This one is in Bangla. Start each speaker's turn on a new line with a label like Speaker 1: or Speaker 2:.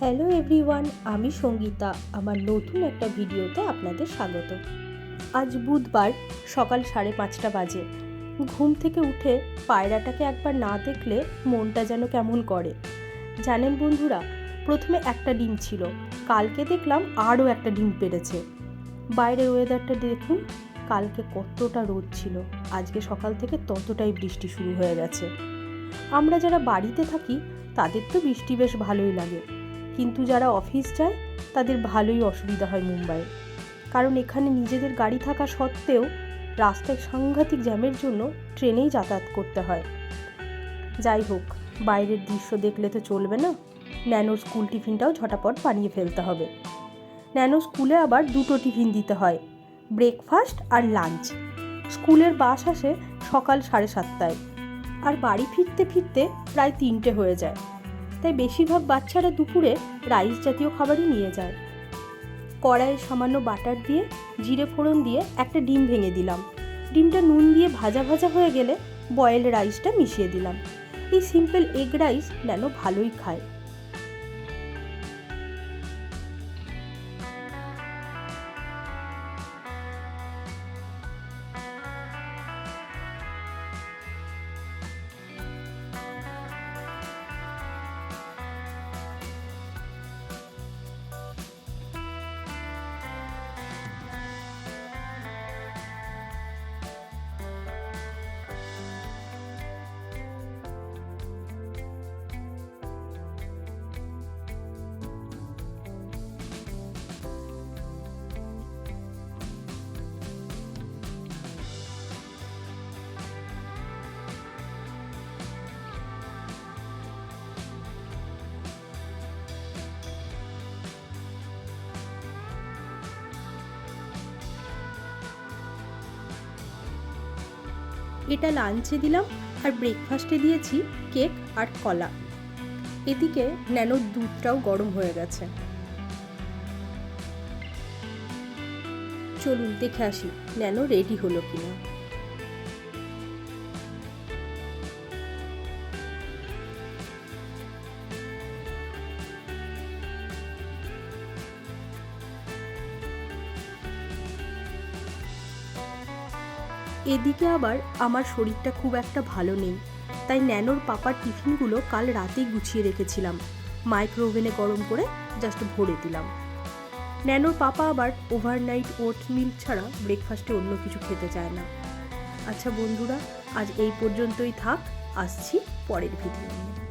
Speaker 1: হ্যালো এভরিওয়ান, আমি সঙ্গীতা। আমার নতুন একটা ভিডিওতে আপনাদের স্বাগত। আজ বুধবার সকাল সাড়ে পাঁচটা বাজে। ঘুম থেকে উঠে পায়রাটাকে একবার না দেখলে মনটা যেন কেমন করে। জানেন বন্ধুরা, প্রথমে একটা ডিম ছিল, কালকে দেখলাম আরও একটা ডিম পেরেছে। বাইরের ওয়েদারটা দেখুন, কালকে কতটা রোদ ছিল, আজকে সকাল থেকে ততটাই বৃষ্টি শুরু হয়ে গেছে। আমরা যারা বাড়িতে থাকি, তাদের তো বৃষ্টি বেশ ভালোই লাগে। কিন্তু যারা অফিস যায়, তাদের ভালোই অসুবিধা হয় মুম্বাইয়ে। কারণ এখানে নিজেদের গাড়ি থাকা সত্ত্বেও রাস্তায় সাংঘাতিক জ্যামের জন্য ট্রেনেই যাতায়াত করতে হয়। যাই হোক, বাইরের দৃশ্য দেখলে তো চলবে না। ন্যানো স্কুল টিফিনটাও ঝটাপট বানিয়ে ফেলতে হবে। ন্যানো স্কুলে আবার দুটো টিফিন দিতে হয়, ব্রেকফাস্ট আর লাঞ্চ। স্কুলের বাস আসে সকাল সাড়ে সাতটায়, আর বাড়ি ফিরতে ফিরতে প্রায় তিনটে হয়ে যায়। তাই বেশিরভাগ বাচ্চারা দুপুরে রাইস জাতীয় খাবারই নিয়ে যায়। কড়াইয়ে সামান্য বাটার দিয়ে, জিরে ফোড়ন দিয়ে একটা ডিম ভেঙে দিলাম। ডিমটা নুন দিয়ে ভাজা ভাজা হয়ে গেলে বয়েল রাইসটা মিশিয়ে দিলাম। এই সিম্পল এগ রাইস যেন ভালোই খায়। এটা লাঞ্চে দিলাম আর ব্রেকফাস্টে দিয়েছি কেক আর কলা। এদিকে ন্যানোর দুধটাও গরম হয়ে গেছে। চলুন দেখে আসি ন্যানো রেডি হলো কিনা। এদিকে আবার আমার শরীরটা খুব একটা ভালো নেই। তাই ন্যানোর পাপার টিফিনগুলো কাল রাতেই গুছিয়ে রেখেছিলাম। মাইক্রো ওভেনে গরম করে জাস্ট ভরে দিলাম। ন্যানোর পাপা আবার ওভারনাইট ওট মিল ছাড়া ব্রেকফাস্টে অন্য কিছু খেতে চায় না। আচ্ছা বন্ধুরা, আজ এই পর্যন্তই থাক। আসছি পরের ভিডিও নিয়ে।